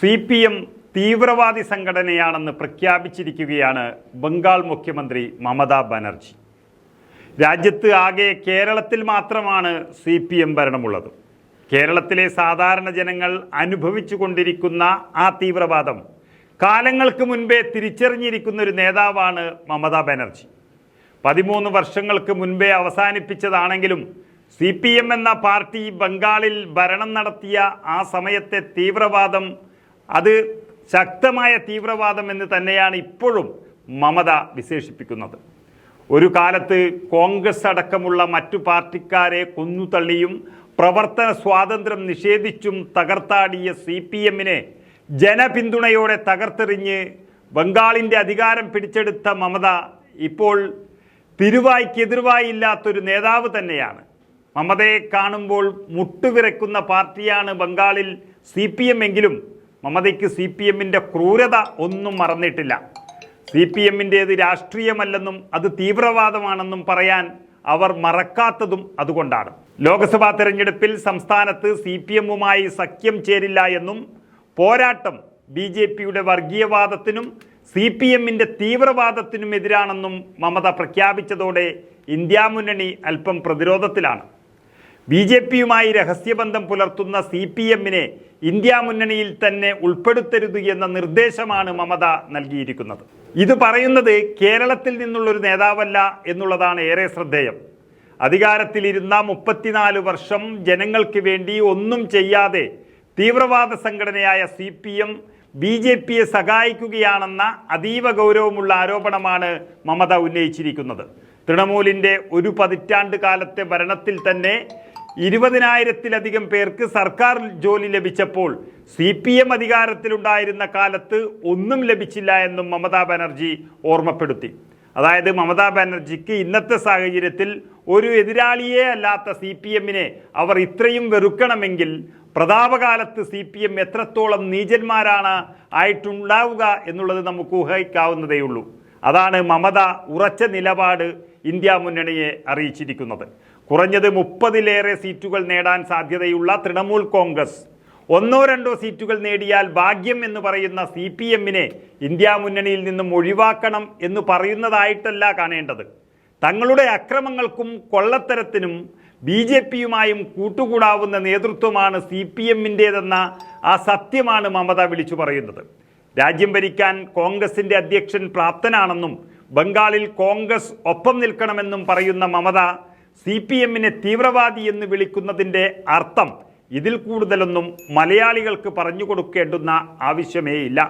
C P M തീവ്രവാദി സംഘടനയാണെന്ന് പ്രഖ്യാപിച്ചിരിക്കുകയാണ് ബംഗാൾ മുഖ്യമന്ത്രി മമതാ ബാനർജി. രാജ്യത്ത് ആകെ കേരളത്തിൽ മാത്രമാണ് സി പി എം ഭരണമുള്ളത്. കേരളത്തിലെ സാധാരണ ജനങ്ങൾ അനുഭവിച്ചു കൊണ്ടിരിക്കുന്ന ആ തീവ്രവാദം കാലങ്ങൾക്ക് മുൻപേ തിരിച്ചറിഞ്ഞിരിക്കുന്ന ഒരു നേതാവാണ് മമതാ ബാനർജി. പതിമൂന്ന് വർഷങ്ങൾക്ക് മുൻപേ അവസാനിപ്പിച്ചതാണെങ്കിലും സി പി എം എന്ന പാർട്ടി ബംഗാളിൽ ഭരണം നടത്തിയ ആ സമയത്തെ തീവ്രവാദം അത് ശക്തമായ തീവ്രവാദം എന്ന് തന്നെയാണ് ഇപ്പോഴും മമത വിശേഷിപ്പിക്കുന്നത്. ഒരു കാലത്ത് കോൺഗ്രസ് അടക്കമുള്ള മറ്റു പാർട്ടിക്കാരെ കൊന്നുതള്ളിയും പ്രവർത്തന സ്വാതന്ത്ര്യം നിഷേധിച്ചും തകർത്താടിയ സി പി എമ്മിനെ ജനപിന്തുണയോടെ തകർത്തെറിഞ്ഞ് ബംഗാളിന്റെ അധികാരം പിടിച്ചെടുത്ത മമത ഇപ്പോൾ തിരുവായ്ക്ക് എതിർവായില്ലാത്തൊരു നേതാവ് തന്നെയാണ്. മമതയെ കാണുമ്പോൾ മുട്ടുവിറക്കുന്ന പാർട്ടിയാണ് ബംഗാളിൽ സി പി എം എങ്കിലും മമതയ്ക്ക് സി പി എമ്മിന്റെ ക്രൂരത ഒന്നും മറന്നിട്ടില്ല. സി പി എമ്മിന്റേത് രാഷ്ട്രീയമല്ലെന്നും അത് തീവ്രവാദമാണെന്നും പറയാൻ അവർ മറക്കാത്തതും അതുകൊണ്ടാണ്. ലോക്സഭാ തെരഞ്ഞെടുപ്പിൽ സംസ്ഥാനത്ത് സി പി എമ്മുമായി സഖ്യം ചേരില്ല എന്നും പോരാട്ടം ബി ജെ പിയുടെ വർഗീയവാദത്തിനും സി പി എമ്മിന്റെ തീവ്രവാദത്തിനും എതിരാണെന്നും മമത പ്രഖ്യാപിച്ചതോടെ ഇന്ത്യാ മുന്നണി അല്പം പ്രതിരോധത്തിലാണ്. ബി ജെ പിയുമായി രഹസ്യബന്ധം പുലർത്തുന്ന സി പി എമ്മിനെ ഇന്ത്യ മുന്നണിയിൽ തന്നെ ഉൾപ്പെടുത്തരുത് എന്ന നിർദ്ദേശമാണ് മമത നൽകിയിരിക്കുന്നത്. ഇത് പറയുന്നത് കേരളത്തിൽ നിന്നുള്ളൊരു നേതാവല്ല എന്നുള്ളതാണ് ഏറെ ശ്രദ്ധേയം. അധികാരത്തിലിരുന്ന മുപ്പത്തിനാല് വർഷം ജനങ്ങൾക്ക് വേണ്ടി ഒന്നും ചെയ്യാതെ തീവ്രവാദ സംഘടനയായ C P M B J പിയെ സഹായിക്കുകയാണെന്ന അതീവ ഗൗരവമുള്ള ആരോപണമാണ് മമത ഉന്നയിച്ചിരിക്കുന്നത്. തൃണമൂലിന്റെ ഒരു പതിറ്റാണ്ട് കാലത്തെ ഭരണത്തിൽ തന്നെ ഇരുപതിനായിരത്തിലധികം പേർക്ക് സർക്കാർ ജോലി ലഭിച്ചപ്പോൾ സി പി എം അധികാരത്തിലുണ്ടായിരുന്ന കാലത്ത് ഒന്നും ലഭിച്ചില്ല എന്നും മമതാ ബാനർജി ഓർമ്മപ്പെടുത്തി. അതായത് മമതാ ബാനർജിക്ക് ഇന്നത്തെ സാഹചര്യത്തിൽ ഒരു എതിരാളിയേ അല്ലാത്ത സി പി എമ്മിനെ അവർ ഇത്രയും വെറുക്കണമെങ്കിൽ പ്രതാപകാലത്ത് സി പി എം എത്രത്തോളം നീചന്മാരാണ് ആയിട്ടുണ്ടാവുക എന്നുള്ളത് നമുക്ക് ഊഹിക്കാവുന്നതേയുള്ളൂ അതാണ് മമത ഉറച്ച നിലപാട് ഇന്ത്യ മുന്നണിയെ അറിയിച്ചിരിക്കുന്നത്. കുറഞ്ഞത് മുപ്പതിലേറെ സീറ്റുകൾ നേടാൻ സാധ്യതയുള്ള തൃണമൂൽ കോൺഗ്രസ്. ഒന്നോ രണ്ടോ സീറ്റുകൾ നേടിയാൽ ഭാഗ്യം എന്ന് പറയുന്ന സി പി എമ്മിനെ ഇന്ത്യ മുന്നണിയിൽ നിന്നും ഒഴിവാക്കണം എന്ന് പറയുന്നതായിട്ടല്ല കാണേണ്ടത്. തങ്ങളുടെ അക്രമങ്ങൾക്കും കൊള്ളത്തരത്തിനും ബി ജെ പിയുമായും കൂട്ടുകൂടാവുന്ന നേതൃത്വമാണ് സി പി എമ്മിന്റേതെന്ന ആ സത്യമാണ് മമത വിളിച്ചു പറയുന്നത്. രാജ്യം ഭരിക്കാൻ കോൺഗ്രസിന്റെ അധ്യക്ഷൻ പ്രാപ്തനാണെന്നും ബംഗാളിൽ കോൺഗ്രസ് ഒപ്പം നിൽക്കണമെന്നും പറയുന്ന മമത സി പി എമ്മിനെ തീവ്രവാദി എന്ന് വിളിക്കുന്നതിന്റെ അർത്ഥം ഇതിൽ കൂടുതലൊന്നും മലയാളികൾക്ക് പറഞ്ഞു കൊടുക്കേണ്ടുന്ന ആവശ്യമേയില്ല.